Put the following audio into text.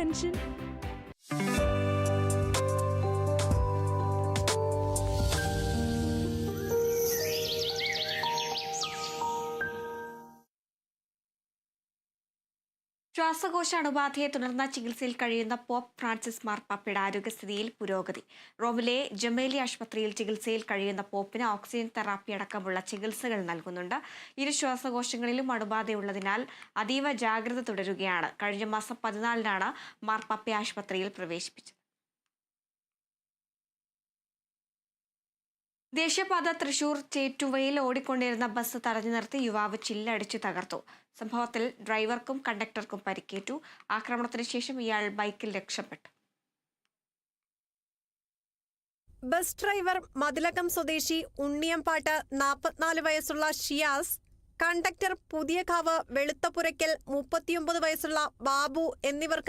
attention. ശ്വാസകോശ അണുബാധയെ തുടർന്ന് ചികിത്സയിൽ കഴിയുന്ന പോപ്പ് ഫ്രാൻസിസ് മാർപ്പാപ്പയുടെ ആരോഗ്യസ്ഥിതിയിൽ പുരോഗതി. റോമിലെ ജമേലി ആശുപത്രിയിൽ ചികിത്സയിൽ കഴിയുന്ന പോപ്പിന് ഓക്സിജൻ തെറാപ്പി അടക്കമുള്ള ചികിത്സകൾ നൽകുന്നുണ്ട്. ഇരു ശ്വാസകോശങ്ങളിലും അണുബാധയുള്ളതിനാൽ അതീവ ജാഗ്രത തുടരുകയാണ്. കഴിഞ്ഞ മാസം പതിനാലിനാണ് മാർപ്പാപ്പയെ ആശുപത്രിയിൽ പ്രവേശിപ്പിച്ചത്. ദേശീയപാത തൃശൂർ ചേറ്റുവയിൽ ഓടിക്കൊണ്ടിരുന്ന ബസ് തടഞ്ഞു നിർത്തി യുവാവ് ചില്ലടിച്ചു തകർത്തു. സംഭവത്തിൽ ഡ്രൈവർക്കും കണ്ടക്ടർക്കും പരിക്കേറ്റു. ആക്രമണത്തിന് ശേഷം ഇയാൾ ബൈക്കിൽ രക്ഷപ്പെട്ടു. ബസ് ഡ്രൈവർ മതിലകം സ്വദേശി ഉണ്ണിയമ്പാട്ട് നാൽപ്പത്തിനാല് വയസ്സുള്ള ഷിയാസ് കണ്ടക്ടർ പുതിയകാവ് വെളുത്തപുരയ്ക്കൽ മുപ്പത്തിയൊമ്പത് വയസ്സുള്ള ബാബു എന്നിവർക്കാണ്